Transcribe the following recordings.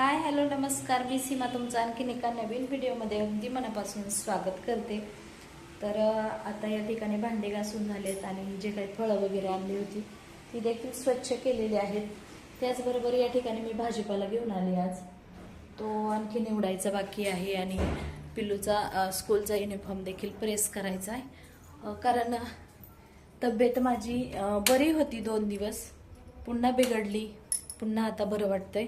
Hi hello नमस्कार. मी सीमा तुमचं आणखीन एका नवीन व्हिडिओमध्ये अगदी मनापासून स्वागत करते. तर आता या ठिकाणी भांडे घासून झालेत आणि जे काही फळं वगैरे आणली होती ती देखील स्वच्छ केलेली आहेत. त्याचबरोबर या ठिकाणी मी भाजीपाला घेऊन आले आज. तो आणखी निवडायचा बाकी आहे आणि पिल्लूचा स्कूलचा युनिफॉर्म देखील प्रेस करायचा आहे. कारण तब्येत माझी बरी होती दोन दिवस. पुन्हा बिघडली. पुन्हा आता बरं वाटतंय.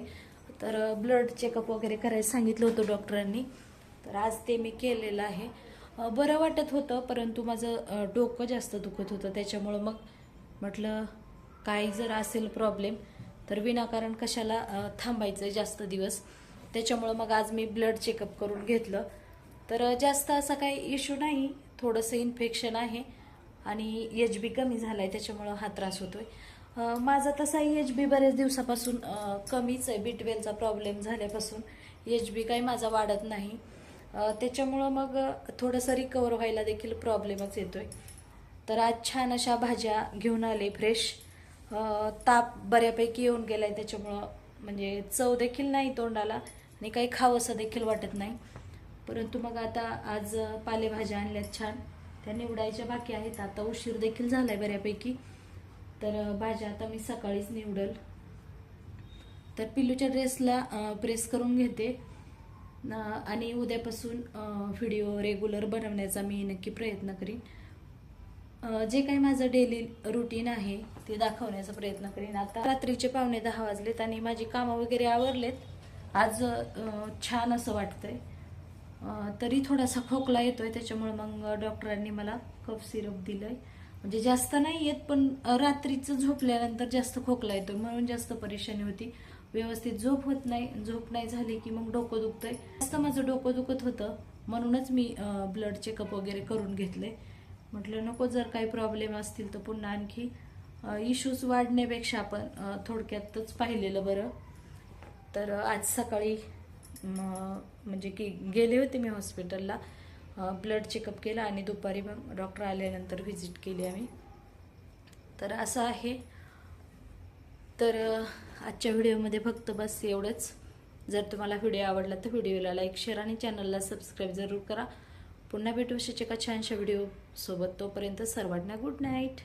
तर ब्लड चेकअप वगैरे करायला सांगितलं होतं डॉक्टरांनी. तर आज ते मी केलेलं आहे. बरं वाटत होतं परंतु माझं डोकं जास्त दुखत होतं. त्याच्यामुळं मग म्हटलं काही जर असेल प्रॉब्लेम तर विनाकारण कशाला थांबायचं जास्त दिवस. त्याच्यामुळं मग आज मी ब्लड चेकअप करून घेतलं. तर जास्त असा काही इश्यू नाही. थोडंसं इन्फेक्शन आहे आणि एच बी कमी झाला आहे त्याच्यामुळं हा त्रास होतो आहे माझा तसा एच बी बऱ्याच दिवसापासून कमीच आहे. बी ट्वेलचा प्रॉब्लेम झाल्यापासून एच बी काही माझा वाढत नाही. त्याच्यामुळं मग थोडंसं रिकवर व्हायला देखील प्रॉब्लेमच येतो आहे तर आज छान अशा भाज्या घेऊन आले फ्रेश ताप बऱ्यापैकी येऊन गेला आहे त्याच्यामुळं म्हणजे चव देखील नाही तोंडाला आणि काही खावंसं देखील वाटत नाही. परंतु मग आता आज पालेभाज्या आणल्यात छान. त्या निवडायच्या बाकी आहेत. आता उशीर देखील झाला आहे बऱ्यापैकी. तर भाज्या आता मी सकाळीच निवडल. तर पिल्लूच्या ड्रेसला प्रेस करून घेते. आणि उद्यापासून व्हिडिओ रेग्युलर बनवण्याचा मी नक्की प्रयत्न करीन. जे काही माझं डेली रुटीन आहे ते दाखवण्याचा प्रयत्न करीन. आता रात्रीचे पावणे दहा वाजलेत आणि माझी कामं वगैरे आवरलेत. आज छान असं वाटतंय. तरी थोडासा खोकला येतोय त्याच्यामुळे मग डॉक्टरांनी मला कफ सिरप दिलंय. म्हणजे जास्त नाही येत पण रात्रीचं झोपल्यानंतर जास्त खोकला येतो. म्हणून जास्त परेशानी होती. व्यवस्थित झोप होत नाही झोप नाही झाली की मग डोकं दुखतंय. जास्त माझं डोकं दुखत होतं. म्हणूनच मी ब्लड चेकअप वगैरे करून घेतले. म्हटलं नको जर काही प्रॉब्लेम असतील तर पुन्हा आणखी इश्यूज वाढण्यापेक्षा आपण थोडक्यातच पाहिलेलं बरं. तर आज सकाळी म्हणजे की गेले होते मी हॉस्पिटलला ब्लड चेकअप केला आणि दुपारी मग डॉक्टर आल्यानंतर व्हिजिट केली आम्ही. तर असं आहे. तर आजच्या व्हिडिओमध्ये फक्त बस एवढंच. जर तुम्हाला व्हिडिओ आवडला तर व्हिडिओला लाईक शेअर आणि चॅनलला सबस्क्राईब जरूर करा. पुन्हा भेटू अशाच एका छानशा व्हिडिओसोबत तोपर्यंत सर्वांना गुड नाईट